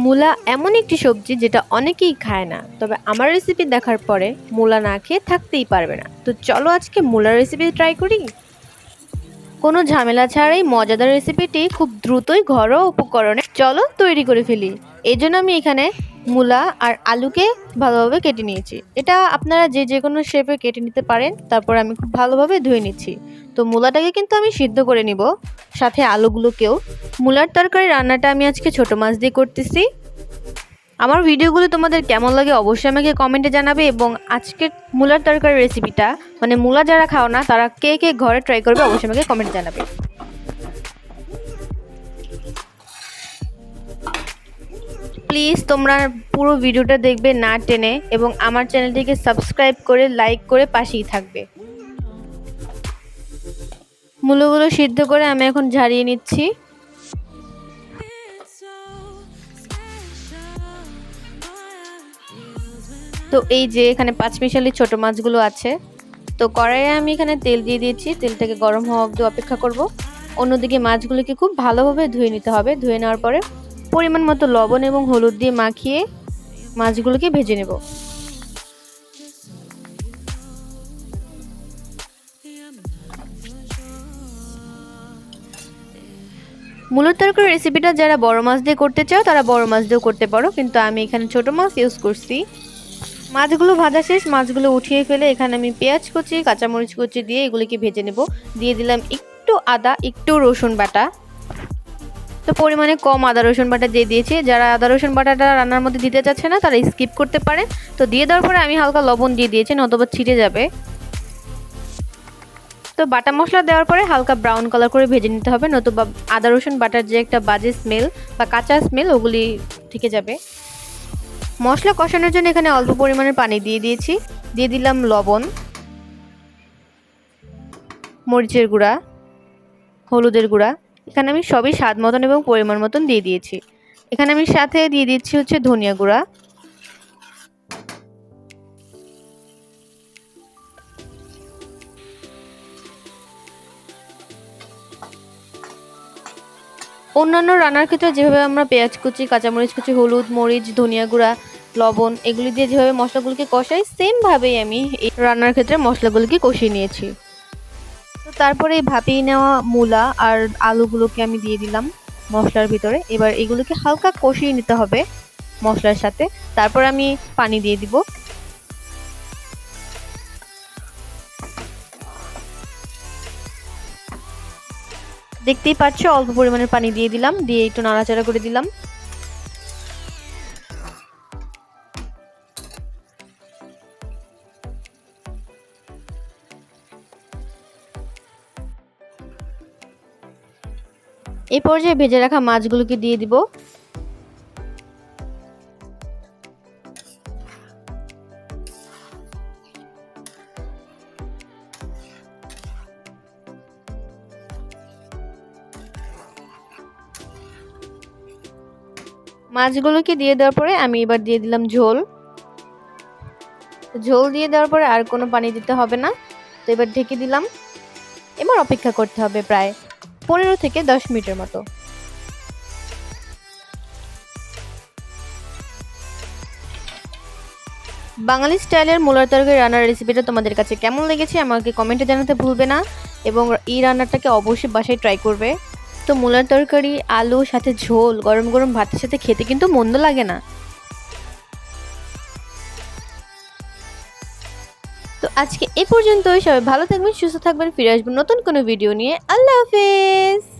মূলা এমন একটি সবজি যেটা অনেকেই খায় না। তবে আমার রেসিপি দেখার পরে মূলা না খেয়ে থাকতেই পারবে না। তো চলো আজকে মূলার রেসিপি ট্রাই করি। কোনো ঝামেলা ছাড়াই মজাদার রেসিপিটি খুব দ্রুতই ঘরোয়া উপকরণে চলো তৈরি করে ফেলি। এই জন্য আমি এখানে মূলা আর আলুকে ভালোভাবে কেটে নিয়েছি। এটা আপনারা যে যে কোনো শেপে কেটে নিতে পারেন, তারপর আমি খুব ভালোভাবে ধুয়ে নিচ্ছি। তো মূলাটাকে কিন্তু আমি সিদ্ধ করে নিব, সাথে আলুগুলোকেও। মূলার তরকারি রান্নাটা আমি আজকে ছোট মাছ দিয়ে করতেছি। আমার ভিডিওগুলো তোমাদের কেমন লাগে অবশ্যই আমাকে কমেন্টে জানাবে এবং আজকের মূলার তরকারি রেসিপিটা মানে মূলা যারা খাও না, তারা কে কে ঘরে ট্রাই করবে অবশ্যই আমাকে কমেন্টে জানাবে। প্লিজ তোমরা পুরো ভিডিওটা দেখবে না টেনে এবং আমার চ্যানেলটিকে সাবস্ক্রাইব করে, লাইক করে পাশেই থাকবে। মূলগুলো সিদ্ধ করে আমি এখন ঝারিয়ে নিচ্ছি। তো এই যে এখানে পাঁচমিশালি ছোট মাছগুলো আছে। তো কড়াইয়ে আমি এখানে তেল দিয়ে দিয়েছি। তেলটাকে গরম হওয়া অবধি অপেক্ষা করব। অন্যদিকে মাছগুলোকে খুব ভালোভাবে ধুয়ে নিতে হবে। ধুয়ে নেওয়ার পরে পরিমাণ মতো লবণ এবং হলুদ দিয়ে মাখিয়ে মাছগুলোকে ভেজে নেব। মূলত তরকারি রেসিপিটা যারা বড় মাছ দিয়ে করতে চাও, তারা বড় মাছ দিয়েও করতে পারো, কিন্তু আমি এখানে ছোট মাছ ইউজ করছি। মাছগুলো ভাজা শেষ, মাছগুলো উঠিয়ে ফেলে এখানে আমি পেঁয়াজ কুচি, কাঁচামরিচ কুচি দিয়ে এগুলিকে ভেজে নেব। দিয়ে দিলাম একটু আদা, একটু রসুন বাটা। তো পরিমাণে কম আদা, রসুন বাটা দিয়ে দিয়েছি। যারা আদা, রসুন বাটাটা রান্নার মধ্যে দিতে চাচ্ছে না, তারা স্কিপ করতে পারে। তো দিয়ে দেওয়ার পরে আমি হালকা লবণ দিয়ে দিয়েছি, নতবা ছিটে যাবে। তো বাটা মশলা দেওয়ার পরে হালকা ব্রাউন কালার করে ভেজে নিতে হবে, নতুবা আদা, রসুন বাটার যে একটা বাজে স্মেল বা কাঁচা স্মেল ওগুলি থেকে যাবে। মশলা কষানোর জন্য এখানে অল্প পরিমাণে পানি দিয়ে দিয়েছি। দিয়ে দিলাম লবণ, মরিচের গুঁড়া, হলুদের গুঁড়া। এখানে আমি সবই স্বাদ মতন এবং পরিমাণ মতন দিয়ে দিয়েছি। এখানে আমি সাথে দিয়ে দিচ্ছি হচ্ছে ধনিয়া গুঁড়া। অন্যান্য রান্নার ক্ষেত্রে যেভাবে আমরা পেঁয়াজ কুচি, কাঁচামরিচ কুচি, হলুদ, মরিচ, ধনিয়া গুঁড়া, লবণ এগুলি দিয়ে যেভাবে মশলাগুলোকে কষাই সেমভাবেই আমি এই রান্নার ক্ষেত্রে মশলাগুলোকে কষিয়ে নিয়েছি। তো তারপরে এই ভাপিয়ে নেওয়া মূলা আর আলুগুলোকে আমি দিয়ে দিলাম মশলার ভিতরে। এবার এগুলোকে হালকা কষিয়ে নিতে হবে মশলার সাথে। তারপর আমি পানি দিয়ে দিব। দেখতেই পাচ্ছ, অল্প পরিমাণের পানি দিয়ে দিলাম, দিয়ে একটু নাড়াচাড়া করে দিলাম। এই পর্যায়ে ভেজে রাখা মাছগুলোকে দিয়ে দিব। মাছগুলোকে দিয়ে দেওয়ার পরে আমি এবার দিয়ে দিলাম ঝোল। ঝোল দিয়ে দেওয়ার পরে আর কোনো পানি দিতে হবে না। তো এবার ঢেকে দিলাম। এবার অপেক্ষা করতে হবে প্রায় পনেরো থেকে দশ মিনিটের মতো। বাঙালি স্টাইলের মূলার তরকারি রান্নার রেসিপিটা তোমাদের কাছে কেমন লেগেছে আমাকে কমেন্টে জানাতে ভুলবে না এবং এই রান্নাটাকে অবশ্যই বাসায় ট্রাই করবে। তো মূলার তরকারি, আলু, সাথে ঝোল, গরম গরম ভাতের সাথে খেতে কিন্তু মন্দ লাগে না। তো আজকে এ পর্যন্তই। সবাই ভালো থাকবেন, সুস্থ থাকবেন, ফিরে আসবেন নতুন কোনো ভিডিও নিয়ে। আল্লাহ হাফেজ!